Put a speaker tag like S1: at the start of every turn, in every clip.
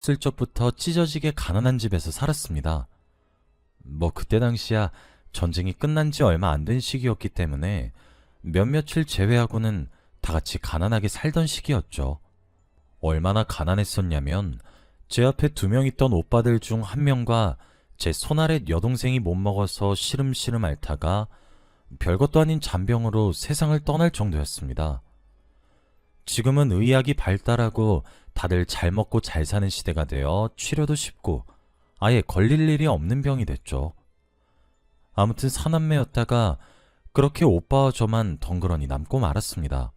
S1: 슬적부터 찢어지게 가난한 집에서 살았습니다. 뭐 그때 당시야 전쟁이 끝난 지 얼마 안 된 시기였기 때문에 몇몇을 제외하고는 다 같이 가난하게 살던 시기였죠. 얼마나 가난했었냐면 제 앞에 두 명 있던 오빠들 중 한 명과 제 손아래 여동생이 못 먹어서 시름시름 앓다가 별것도 아닌 잔병으로 세상을 떠날 정도였습니다. 지금은 의학이 발달하고 다들 잘 먹고 잘 사는 시대가 되어 치료도 쉽고 아예 걸릴 일이 없는 병이 됐죠. 아무튼 사남매였다가 그렇게 오빠와 저만 덩그러니 남고 말았습니다.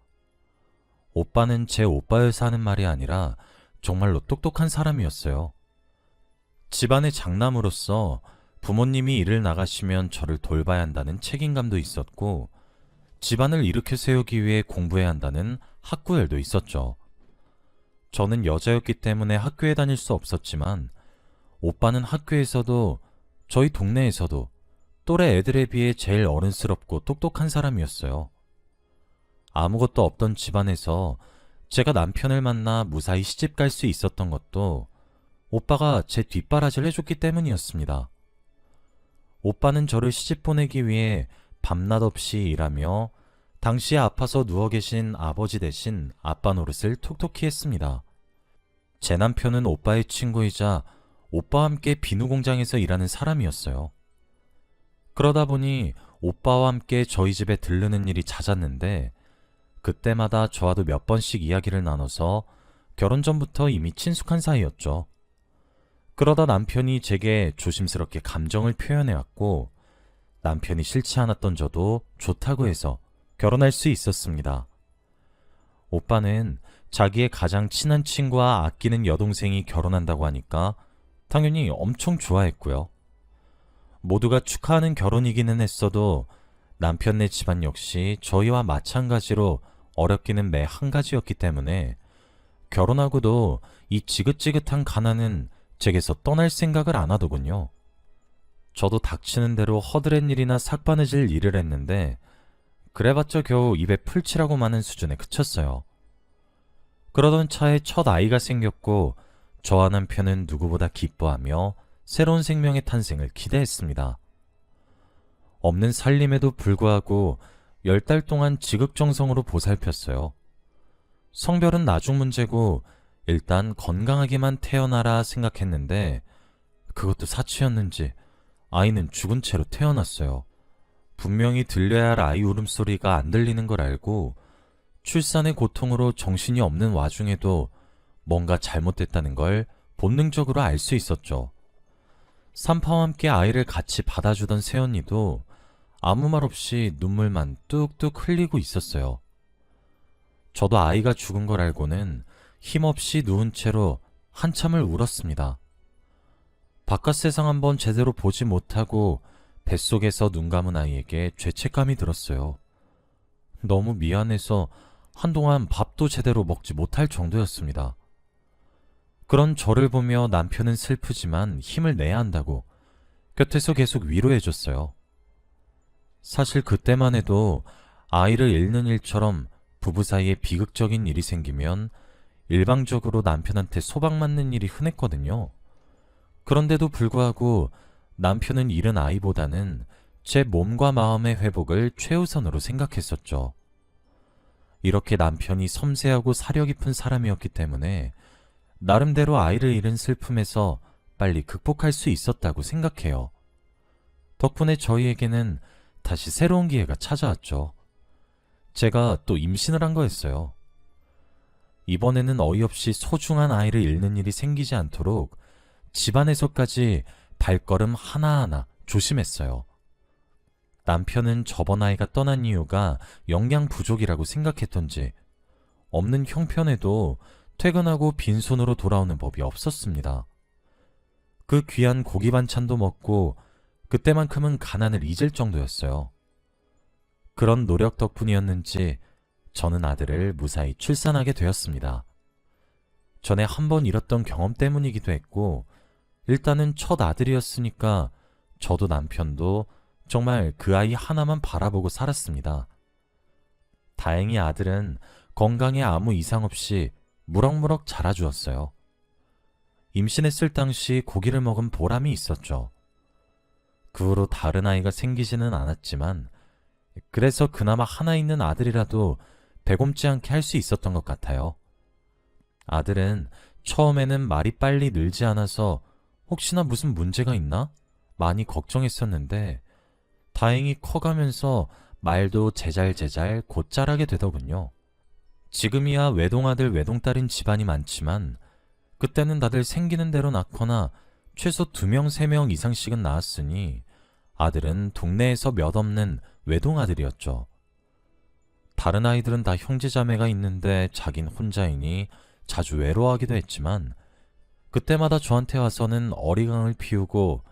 S1: 오빠는 제 오빠여서 하는 말이 아니라 정말로 똑똑한 사람이었어요. 집안의 장남으로서 부모님이 일을 나가시면 저를 돌봐야 한다는 책임감도 있었고, 집안을 일으켜 세우기 위해 공부해야 한다는 학구열도 있었죠. 저는 여자였기 때문에 학교에 다닐 수 없었지만, 오빠는 학교에서도 저희 동네에서도 또래 애들에 비해 제일 어른스럽고 똑똑한 사람이었어요. 아무것도 없던 집안에서 제가 남편을 만나 무사히 시집 갈 수 있었던 것도 오빠가 제 뒷바라지를 해줬기 때문이었습니다. 오빠는 저를 시집 보내기 위해 밤낮 없이 일하며 당시에 아파서 누워 계신 아버지 대신 아빠 노릇을 톡톡히 했습니다. 제 남편은 오빠의 친구이자 오빠와 함께 비누 공장에서 일하는 사람이었어요. 그러다 보니 오빠와 함께 저희 집에 들르는 일이 잦았는데 그때마다 저와도 몇 번씩 이야기를 나눠서 결혼 전부터 이미 친숙한 사이였죠. 그러다 남편이 제게 조심스럽게 감정을 표현해왔고 남편이 싫지 않았던 저도 좋다고 해서 결혼할 수 있었습니다. 오빠는 자기의 가장 친한 친구와 아끼는 여동생이 결혼한다고 하니까 당연히 엄청 좋아했고요. 모두가 축하하는 결혼이기는 했어도 남편네 집안 역시 저희와 마찬가지로 어렵기는 매 한 가지였기 때문에 결혼하고도 이 지긋지긋한 가난은 제게서 떠날 생각을 안 하더군요. 저도 닥치는 대로 허드렛 일이나 삭바느질 일을 했는데 그래봤자 겨우 입에 풀칠하고 마는 수준에 그쳤어요. 그러던 차에 첫 아이가 생겼고 저와 남편은 누구보다 기뻐하며 새로운 생명의 탄생을 기대했습니다. 없는 살림에도 불구하고 열 달 동안 지극정성으로 보살폈어요. 성별은 나중 문제고 일단 건강하게만 태어나라 생각했는데 그것도 사치였는지 아이는 죽은 채로 태어났어요. 분명히 들려야 할 아이 울음소리가 안 들리는 걸 알고 출산의 고통으로 정신이 없는 와중에도 뭔가 잘못됐다는 걸 본능적으로 알 수 있었죠. 산파와 함께 아이를 같이 받아주던 새언니도 아무 말 없이 눈물만 뚝뚝 흘리고 있었어요. 저도 아이가 죽은 걸 알고는 힘없이 누운 채로 한참을 울었습니다. 바깥 세상 한번 제대로 보지 못하고 뱃속에서 눈 감은 아이에게 죄책감이 들었어요. 너무 미안해서 한동안 밥도 제대로 먹지 못할 정도였습니다. 그런 저를 보며 남편은 슬프지만 힘을 내야 한다고 곁에서 계속 위로해줬어요. 사실 그때만 해도 아이를 잃는 일처럼 부부 사이에 비극적인 일이 생기면 일방적으로 남편한테 소박 맞는 일이 흔했거든요. 그런데도 불구하고 남편은 잃은 아이보다는 제 몸과 마음의 회복을 최우선으로 생각했었죠. 이렇게 남편이 섬세하고 사려 깊은 사람이었기 때문에 나름대로 아이를 잃은 슬픔에서 빨리 극복할 수 있었다고 생각해요. 덕분에 저희에게는 다시 새로운 기회가 찾아왔죠. 제가 또 임신을 한 거였어요. 이번에는 어이없이 소중한 아이를 잃는 일이 생기지 않도록 집안에서까지 발걸음 하나하나 조심했어요. 남편은 저번 아이가 떠난 이유가 영양 부족이라고 생각했던지 없는 형편에도 퇴근하고 빈손으로 돌아오는 법이 없었습니다. 그 귀한 고기 반찬도 먹고 그때만큼은 가난을 잊을 정도였어요. 그런 노력 덕분이었는지 저는 아들을 무사히 출산하게 되었습니다. 전에 한 번 잃었던 경험 때문이기도 했고, 일단은 첫 아들이었으니까 저도 남편도 정말 그 아이 하나만 바라보고 살았습니다. 다행히 아들은 건강에 아무 이상 없이 무럭무럭 자라주었어요. 임신했을 당시 고기를 먹은 보람이 있었죠. 그 후로 다른 아이가 생기지는 않았지만 그래서 그나마 하나 있는 아들이라도 배곰지 않게 할 수 있었던 것 같아요. 아들은 처음에는 말이 빨리 늘지 않아서 혹시나 무슨 문제가 있나? 많이 걱정했었는데 다행히 커가면서 말도 제잘제잘 곧 자라게 되더군요. 지금이야 외동아들 외동딸인 집안이 많지만 그때는 다들 생기는 대로 낳거나 최소 두 명, 세명 이상씩은 낳았으니 아들은 동네에서 몇 없는 외동아들이었죠. 다른 아이들은 다 형제자매가 있는데 자긴 혼자이니 자주 외로워하기도 했지만 그때마다 저한테 와서는 어리광을 피우고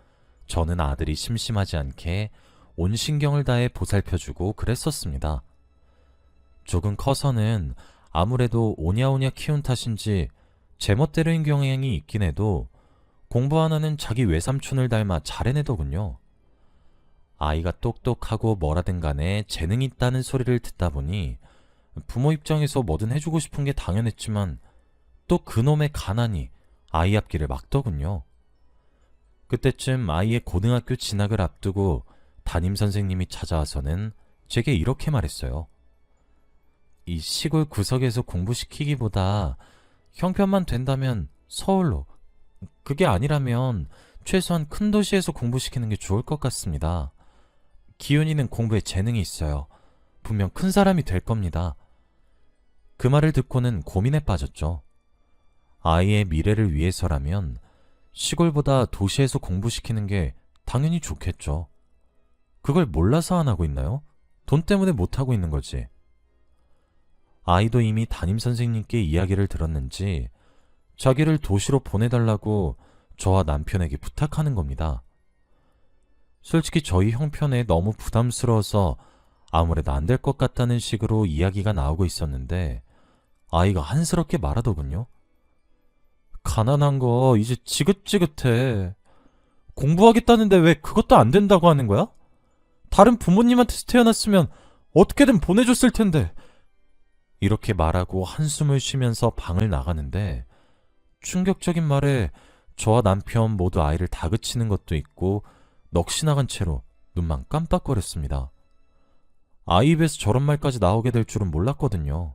S1: 저는 아들이 심심하지 않게 온 신경을 다해 보살펴주고 그랬었습니다. 조금 커서는 아무래도 오냐오냐 키운 탓인지 제멋대로인 경향이 있긴 해도 공부 하나는 자기 외삼촌을 닮아 잘해내더군요. 아이가 똑똑하고 뭐라든 간에 재능이 있다는 소리를 듣다 보니 부모 입장에서 뭐든 해주고 싶은 게 당연했지만 또 그놈의 가난이 아이 앞길을 막더군요. 그때쯤 아이의 고등학교 진학을 앞두고 담임 선생님이 찾아와서는 제게 이렇게 말했어요. 이 시골 구석에서 공부시키기보다 형편만 된다면 서울로, 그게 아니라면 최소한 큰 도시에서 공부시키는 게 좋을 것 같습니다. 기훈이는 공부에 재능이 있어요. 분명 큰 사람이 될 겁니다. 그 말을 듣고는 고민에 빠졌죠. 아이의 미래를 위해서라면 시골보다 도시에서 공부시키는 게 당연히 좋겠죠. 그걸 몰라서 안 하고 있나요? 돈 때문에 못 하고 있는 거지. 아이도 이미 담임 선생님께 이야기를 들었는지 자기를 도시로 보내달라고 저와 남편에게 부탁하는 겁니다. 솔직히 저희 형편에 너무 부담스러워서 아무래도 안 될 것 같다는 식으로 이야기가 나오고 있었는데 아이가 한스럽게 말하더군요. 가난한 거 이제 지긋지긋해. 공부하겠다는데 왜 그것도 안 된다고 하는 거야? 다른 부모님한테서 태어났으면 어떻게든 보내줬을 텐데. 이렇게 말하고 한숨을 쉬면서 방을 나가는데 충격적인 말에 저와 남편 모두 아이를 다그치는 것도 있고 넋이 나간 채로 눈만 깜빡거렸습니다. 아이 입에서 저런 말까지 나오게 될 줄은 몰랐거든요.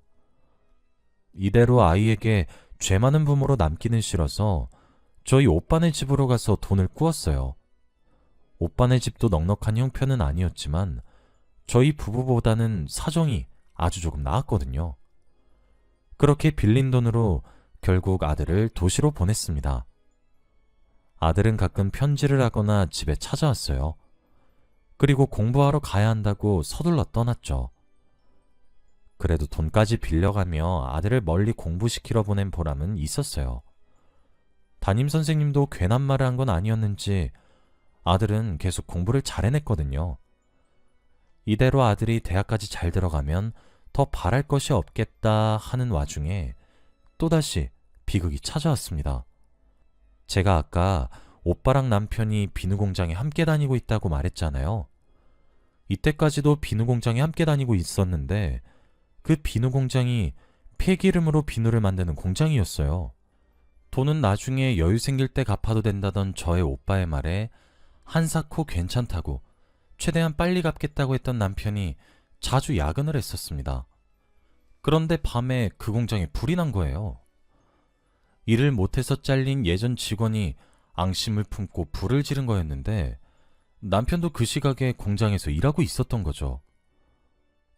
S1: 이대로 아이에게 죄 많은 부모로 남기는 싫어서 저희 오빠네 집으로 가서 돈을 꾸었어요. 오빠네 집도 넉넉한 형편은 아니었지만 저희 부부보다는 사정이 아주 조금 나았거든요. 그렇게 빌린 돈으로 결국 아들을 도시로 보냈습니다. 아들은 가끔 편지를 하거나 집에 찾아왔어요. 그리고 공부하러 가야 한다고 서둘러 떠났죠. 그래도 돈까지 빌려가며 아들을 멀리 공부시키러 보낸 보람은 있었어요. 담임 선생님도 괜한 말을 한 건 아니었는지 아들은 계속 공부를 잘 해냈거든요. 이대로 아들이 대학까지 잘 들어가면 더 바랄 것이 없겠다 하는 와중에 또다시 비극이 찾아왔습니다. 제가 아까 오빠랑 남편이 비누 공장에 함께 다니고 있다고 말했잖아요. 이때까지도 비누 공장에 함께 다니고 있었는데 그 비누 공장이 폐기름으로 비누를 만드는 공장이었어요. 돈은 나중에 여유 생길 때 갚아도 된다던 저의 오빠의 말에 한사코 괜찮다고 최대한 빨리 갚겠다고 했던 남편이 자주 야근을 했었습니다. 그런데 밤에 그 공장에 불이 난 거예요. 일을 못해서 잘린 예전 직원이 앙심을 품고 불을 지른 거였는데 남편도 그 시각에 공장에서 일하고 있었던 거죠.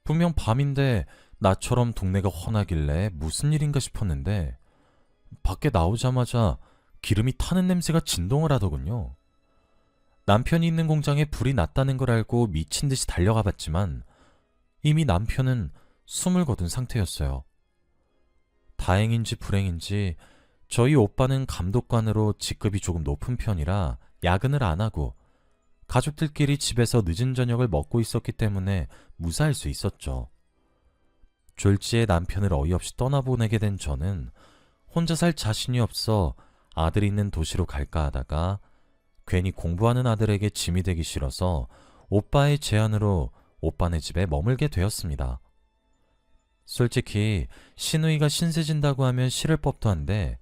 S1: 분명 밤인데 나처럼 동네가 훤하길래 무슨 일인가 싶었는데 밖에 나오자마자 기름이 타는 냄새가 진동을 하더군요. 남편이 있는 공장에 불이 났다는 걸 알고 미친 듯이 달려가 봤지만 이미 남편은 숨을 거둔 상태였어요. 다행인지 불행인지 저희 오빠는 감독관으로 직급이 조금 높은 편이라 야근을 안 하고 가족들끼리 집에서 늦은 저녁을 먹고 있었기 때문에 무사할 수 있었죠. 졸지에 남편을 어이없이 떠나보내게 된 저는 혼자 살 자신이 없어 아들 있는 도시로 갈까 하다가 괜히 공부하는 아들에게 짐이 되기 싫어서 오빠의 제안으로 오빠네 집에 머물게 되었습니다. 솔직히 신우이가 신세진다고 하면 싫을 법도 한데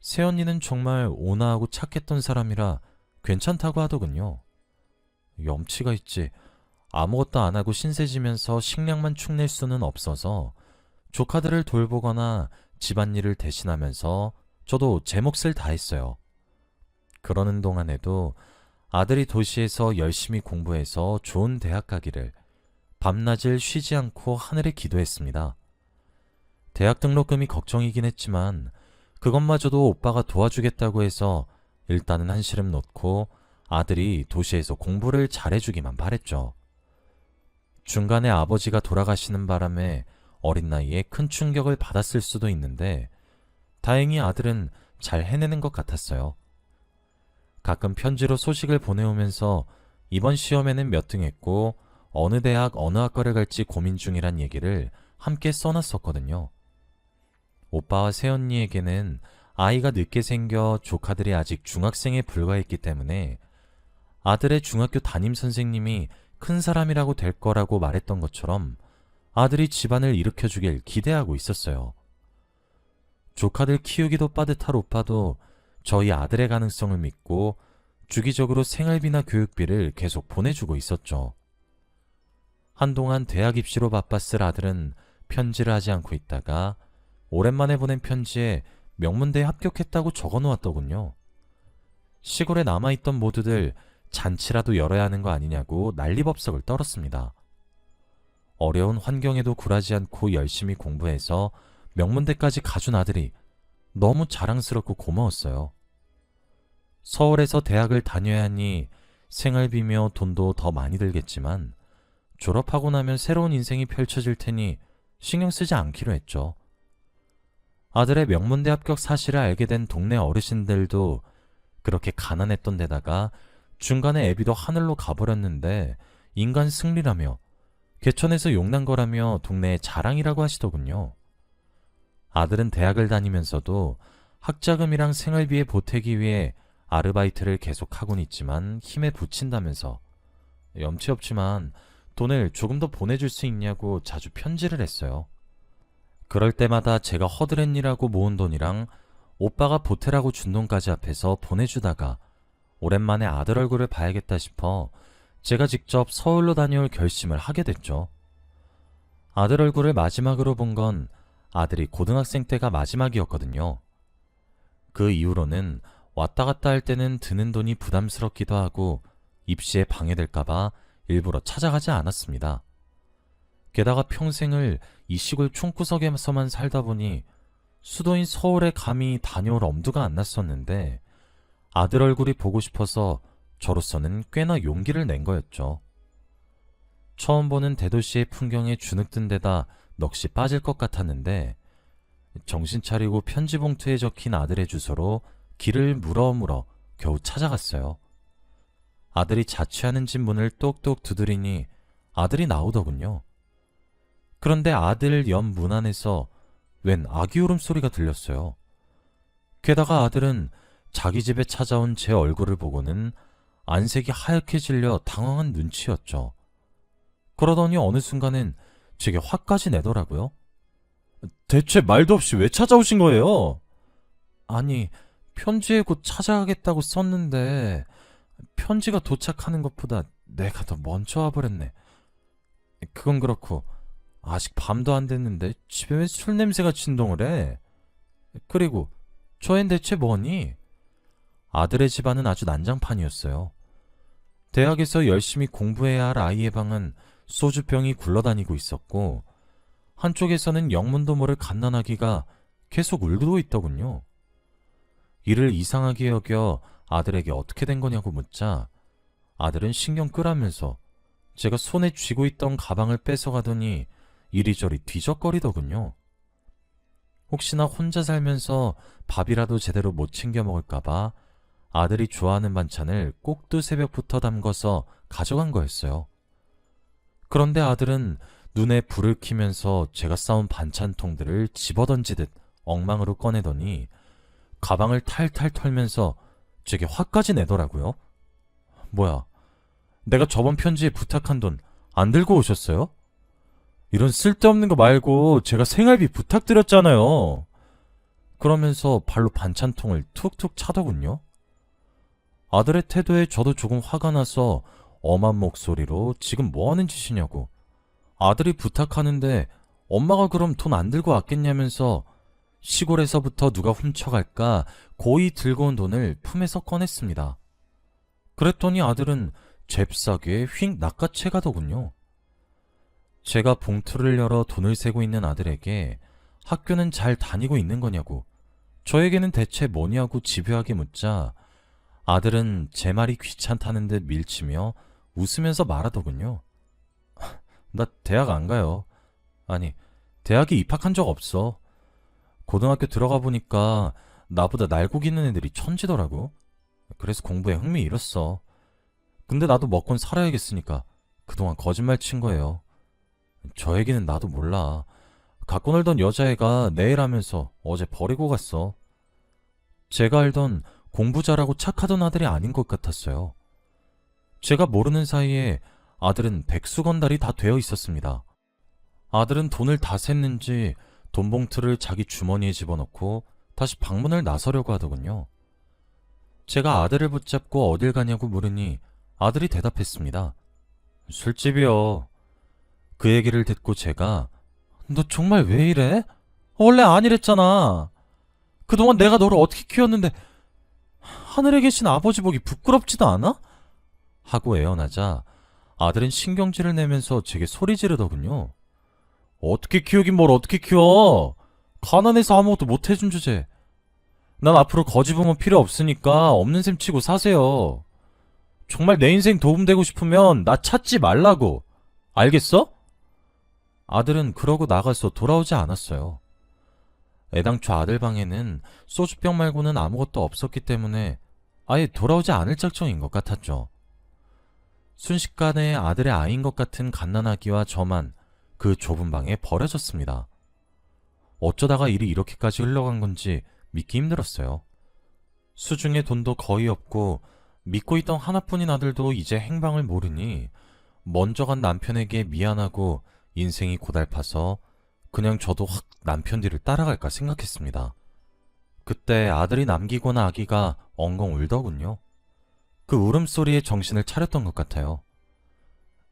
S1: 새언니는 정말 온화하고 착했던 사람이라 괜찮다고 하더군요. 염치가 있지. 아무것도 안 하고 신세 지면서 식량만 축낼 수는 없어서 조카들을 돌보거나 집안일을 대신하면서 저도 제 몫을 다했어요. 그러는 동안에도 아들이 도시에서 열심히 공부해서 좋은 대학 가기를 밤낮을 쉬지 않고 하늘에 기도했습니다. 대학 등록금이 걱정이긴 했지만 그것마저도 오빠가 도와주겠다고 해서 일단은 한시름 놓고 아들이 도시에서 공부를 잘해주기만 바랬죠. 중간에 아버지가 돌아가시는 바람에 어린 나이에 큰 충격을 받았을 수도 있는데 다행히 아들은 잘 해내는 것 같았어요. 가끔 편지로 소식을 보내오면서 이번 시험에는 몇 등 했고 어느 대학 어느 학과를 갈지 고민 중이란 얘기를 함께 써놨었거든요. 오빠와 새언니에게는 아이가 늦게 생겨 조카들이 아직 중학생에 불과했기 때문에 아들의 중학교 담임 선생님이 큰 사람이라고 될 거라고 말했던 것처럼 아들이 집안을 일으켜주길 기대하고 있었어요. 조카들 키우기도 빠듯할 오빠도 저희 아들의 가능성을 믿고 주기적으로 생활비나 교육비를 계속 보내주고 있었죠. 한동안 대학 입시로 바빴을 아들은 편지를 하지 않고 있다가 오랜만에 보낸 편지에 명문대에 합격했다고 적어 놓았더군요. 시골에 남아있던 모두들 잔치라도 열어야 하는 거 아니냐고 난리법석을 떨었습니다. 어려운 환경에도 굴하지 않고 열심히 공부해서 명문대까지 가준 아들이 너무 자랑스럽고 고마웠어요. 서울에서 대학을 다녀야 하니 생활비며 돈도 더 많이 들겠지만 졸업하고 나면 새로운 인생이 펼쳐질 테니 신경 쓰지 않기로 했죠. 아들의 명문대 합격 사실을 알게 된 동네 어르신들도 그렇게 가난했던 데다가 중간에 애비도 하늘로 가버렸는데 인간 승리라며 개천에서 용난 거라며 동네의 자랑이라고 하시더군요. 아들은 대학을 다니면서도 학자금이랑 생활비에 보태기 위해 아르바이트를 계속하곤 있지만 힘에 부친다면서 염치 없지만 돈을 조금 더 보내줄 수 있냐고 자주 편지를 했어요. 그럴 때마다 제가 허드렛이라고 모은 돈이랑 오빠가 보태라고 준 돈까지 합해서 보내주다가 오랜만에 아들 얼굴을 봐야겠다 싶어 제가 직접 서울로 다녀올 결심을 하게 됐죠. 아들 얼굴을 마지막으로 본 건 아들이 고등학생 때가 마지막이었거든요. 그 이후로는 왔다 갔다 할 때는 드는 돈이 부담스럽기도 하고 입시에 방해될까봐 일부러 찾아가지 않았습니다. 게다가 평생을 이 시골 총구석에서만 살다 보니 수도인 서울에 감히 다녀올 엄두가 안 났었는데 아들 얼굴이 보고 싶어서 저로서는 꽤나 용기를 낸 거였죠. 처음 보는 대도시의 풍경에 주눅든 데다 넋이 빠질 것 같았는데 정신 차리고 편지 봉투에 적힌 아들의 주소로 길을 물어 물어 겨우 찾아갔어요. 아들이 자취하는 집 문을 똑똑 두드리니 아들이 나오더군요. 그런데 아들 옆 문 안에서 웬 아기 울음소리가 들렸어요. 게다가 아들은 자기 집에 찾아온 제 얼굴을 보고는 안색이 하얗게 질려 당황한 눈치였죠. 그러더니 어느 순간엔 제게 화까지 내더라고요. 대체 말도 없이 왜 찾아오신 거예요? 아니, 편지에 곧 찾아가겠다고 썼는데 편지가 도착하는 것보다 내가 더 먼저 와버렸네. 그건 그렇고 아직 밤도 안 됐는데 집에 왜 술 냄새가 진동을 해? 그리고 저엔 대체 뭐니? 아들의 집안은 아주 난장판이었어요. 대학에서 열심히 공부해야 할 아이의 방은 소주병이 굴러다니고 있었고 한쪽에서는 영문도 모를 갓난아기가 계속 울고 있더군요. 이를 이상하게 여겨 아들에게 어떻게 된 거냐고 묻자 아들은 신경 끄라면서 제가 손에 쥐고 있던 가방을 뺏어가더니 이리저리 뒤적거리더군요. 혹시나 혼자 살면서 밥이라도 제대로 못 챙겨 먹을까봐 아들이 좋아하는 반찬을 꼭두 새벽부터 담궈서 가져간 거였어요. 그런데 아들은 눈에 불을 켜면서 제가 싸온 반찬통들을 집어던지듯 엉망으로 꺼내더니 가방을 탈탈 털면서 제게 화까지 내더라고요. 뭐야, 내가 저번 편지에 부탁한 돈 안 들고 오셨어요? 이런 쓸데없는 거 말고 제가 생활비 부탁드렸잖아요. 그러면서 발로 반찬통을 툭툭 차더군요. 아들의 태도에 저도 조금 화가 나서 엄한 목소리로 지금 뭐 하는 짓이냐고. 아들이 부탁하는데 엄마가 그럼 돈 안 들고 왔겠냐면서 시골에서부터 누가 훔쳐갈까 고이 들고 온 돈을 품에서 꺼냈습니다. 그랬더니 아들은 잽싸게 휙 낚아채 가더군요. 제가 봉투를 열어 돈을 세고 있는 아들에게 학교는 잘 다니고 있는 거냐고, 저에게는 대체 뭐냐고 집요하게 묻자 아들은 제 말이 귀찮다는 듯 밀치며 웃으면서 말하더군요. 나 대학 안 가요. 아니, 대학에 입학한 적 없어. 고등학교 들어가 보니까 나보다 날고 기는 애들이 천지더라고. 그래서 공부에 흥미 잃었어. 근데 나도 먹곤 살아야겠으니까 그동안 거짓말 친 거예요. 저 얘기는 나도 몰라. 갖고 놀던 여자애가 내일 하면서 어제 버리고 갔어. 제가 알던 공부 잘하고 착하던 아들이 아닌 것 같았어요. 제가 모르는 사이에 아들은 백수건 달이 다 되어 있었습니다. 아들은 돈을 다 샜는지 돈 봉투를 자기 주머니에 집어넣고 다시 방문을 나서려고 하더군요. 제가 아들을 붙잡고 어딜 가냐고 물으니 아들이 대답했습니다. 술집이요. 그 얘기를 듣고 제가 너 정말 왜 이래? 원래 아니랬잖아. 그동안 내가 너를 어떻게 키웠는데 하늘에 계신 아버지 보기 부끄럽지도 않아? 하고 애원하자 아들은 신경질을 내면서 제게 소리 지르더군요. 어떻게 키우긴 뭘 어떻게 키워? 가난해서 아무것도 못 해준 주제. 난 앞으로 거지 부모 필요 없으니까 없는 셈 치고 사세요. 정말 내 인생 도움되고 싶으면 나 찾지 말라고. 알겠어? 아들은 그러고 나가서 돌아오지 않았어요. 애당초 아들 방에는 소주병 말고는 아무것도 없었기 때문에 아예 돌아오지 않을 작정인 것 같았죠. 순식간에 아들의 아이인 것 같은 갓난아기와 저만 그 좁은 방에 버려졌습니다. 어쩌다가 일이 이렇게까지 흘러간 건지 믿기 힘들었어요. 수중에 돈도 거의 없고 믿고 있던 하나뿐인 아들도 이제 행방을 모르니 먼저 간 남편에게 미안하고 인생이 고달파서 그냥 저도 확 남편 뒤를 따라갈까 생각했습니다. 그때 아들이 남기거나 아기가 엉엉 울더군요. 그 울음소리에 정신을 차렸던 것 같아요.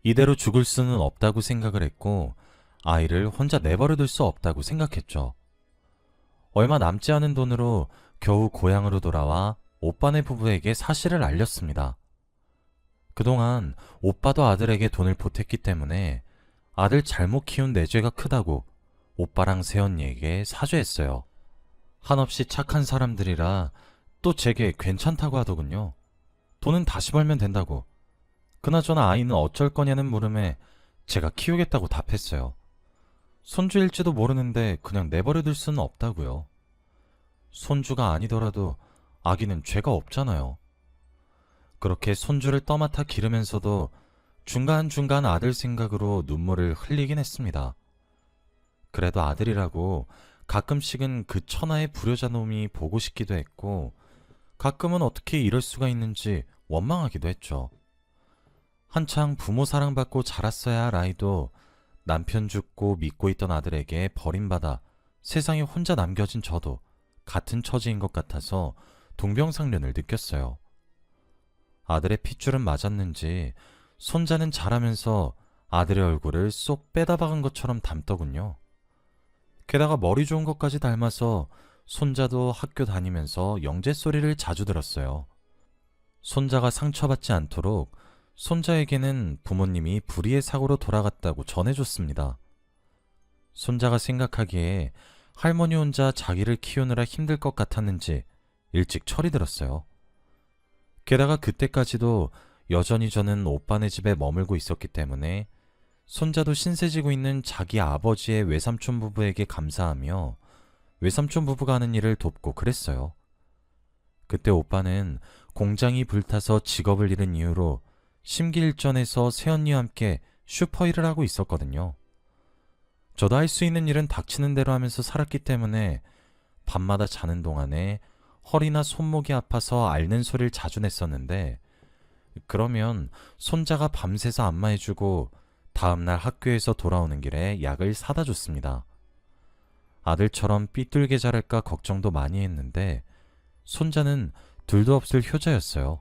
S1: 이대로 죽을 수는 없다고 생각을 했고 아이를 혼자 내버려둘 수 없다고 생각했죠. 얼마 남지 않은 돈으로 겨우 고향으로 돌아와 오빠네 부부에게 사실을 알렸습니다. 그동안 오빠도 아들에게 돈을 보탰기 때문에 아들 잘못 키운 내 죄가 크다고 오빠랑 새언니에게 사죄했어요. 한없이 착한 사람들이라 또 제게 괜찮다고 하더군요. 돈은 다시 벌면 된다고. 그나저나 아이는 어쩔 거냐는 물음에 제가 키우겠다고 답했어요. 손주일지도 모르는데 그냥 내버려둘 수는 없다고요. 손주가 아니더라도 아기는 죄가 없잖아요. 그렇게 손주를 떠맡아 기르면서도 중간중간 아들 생각으로 눈물을 흘리긴 했습니다. 그래도 아들이라고 가끔씩은 그 천하의 불효자 놈이 보고 싶기도 했고, 가끔은 어떻게 이럴 수가 있는지 원망하기도 했죠. 한창 부모 사랑받고 자랐어야 할 아이도 남편 죽고 믿고 있던 아들에게 버림받아 세상에 혼자 남겨진 저도 같은 처지인 것 같아서 동병상련을 느꼈어요. 아들의 핏줄은 맞았는지 손자는 자라면서 아들의 얼굴을 쏙 빼다 박은 것처럼 닮더군요. 게다가 머리 좋은 것까지 닮아서 손자도 학교 다니면서 영재 소리를 자주 들었어요. 손자가 상처받지 않도록 손자에게는 부모님이 불의의 사고로 돌아갔다고 전해줬습니다. 손자가 생각하기에 할머니 혼자 자기를 키우느라 힘들 것 같았는지 일찍 철이 들었어요. 게다가 그때까지도 여전히 저는 오빠네 집에 머물고 있었기 때문에 손자도 신세 지고 있는 자기 아버지의 외삼촌 부부에게 감사하며 외삼촌 부부가 하는 일을 돕고 그랬어요. 그때 오빠는 공장이 불타서 직업을 잃은 이유로 심기일전에서 새언니와 함께 슈퍼 일을 하고 있었거든요. 저도 할 수 있는 일은 닥치는 대로 하면서 살았기 때문에 밤마다 자는 동안에 허리나 손목이 아파서 앓는 소리를 자주 냈었는데 그러면 손자가 밤새서 안마해주고 다음날 학교에서 돌아오는 길에 약을 사다 줬습니다. 아들처럼 삐뚤게 자랄까 걱정도 많이 했는데 손자는 둘도 없을 효자였어요.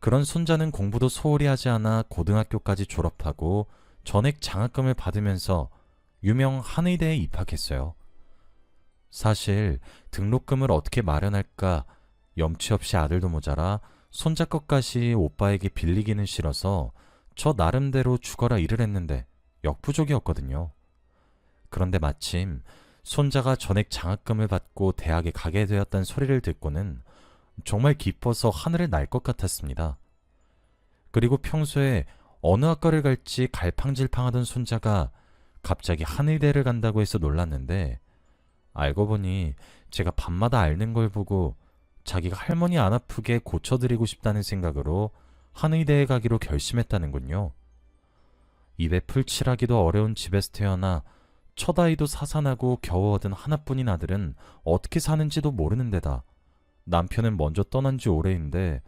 S1: 그런 손자는 공부도 소홀히 하지 않아 고등학교까지 졸업하고 전액 장학금을 받으면서 유명 한의대에 입학했어요. 사실 등록금을 어떻게 마련할까 염치 없이 아들도 모자라 손자 것까지 오빠에게 빌리기는 싫어서 저 나름대로 죽어라 일을 했는데 역부족이었거든요. 그런데 마침 손자가 전액 장학금을 받고 대학에 가게 되었다는 소리를 듣고는 정말 기뻐서 하늘을 날 것 같았습니다. 그리고 평소에 어느 학과를 갈지 갈팡질팡하던 손자가 갑자기 한의대를 간다고 해서 놀랐는데 알고 보니 제가 밤마다 앓는 걸 보고 자기가 할머니 안 아프게 고쳐드리고 싶다는 생각으로 한의대에 가기로 결심했다는군요. 입에 풀칠하기도 어려운 집에서 태어나 첫 아이도 사산하고 겨우 얻은 하나뿐인 아들은 어떻게 사는지도 모르는 데다 남편은 먼저 떠난 지 오래인데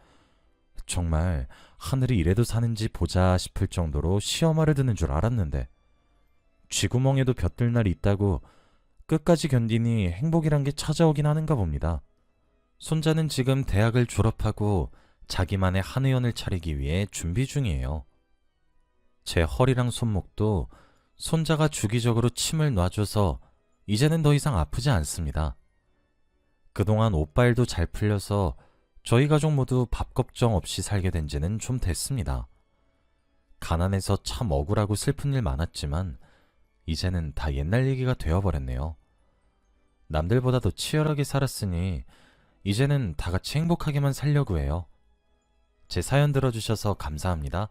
S1: 정말 하늘이 이래도 사는지 보자 싶을 정도로 시험하려 드는 줄 알았는데 쥐구멍에도 볕들 날이 있다고 끝까지 견디니 행복이란 게 찾아오긴 하는가 봅니다. 손자는 지금 대학을 졸업하고 자기만의 한의원을 차리기 위해 준비 중이에요. 제 허리랑 손목도 손자가 주기적으로 침을 놔줘서 이제는 더 이상 아프지 않습니다. 그동안 옷발도 잘 풀려서 저희 가족 모두 밥 걱정 없이 살게 된 지는 좀 됐습니다. 가난해서 참 억울하고 슬픈 일 많았지만 이제는 다 옛날 얘기가 되어버렸네요. 남들보다도 치열하게 살았으니 이제는 다 같이 행복하게만 살려고 해요. 제 사연 들어주셔서 감사합니다.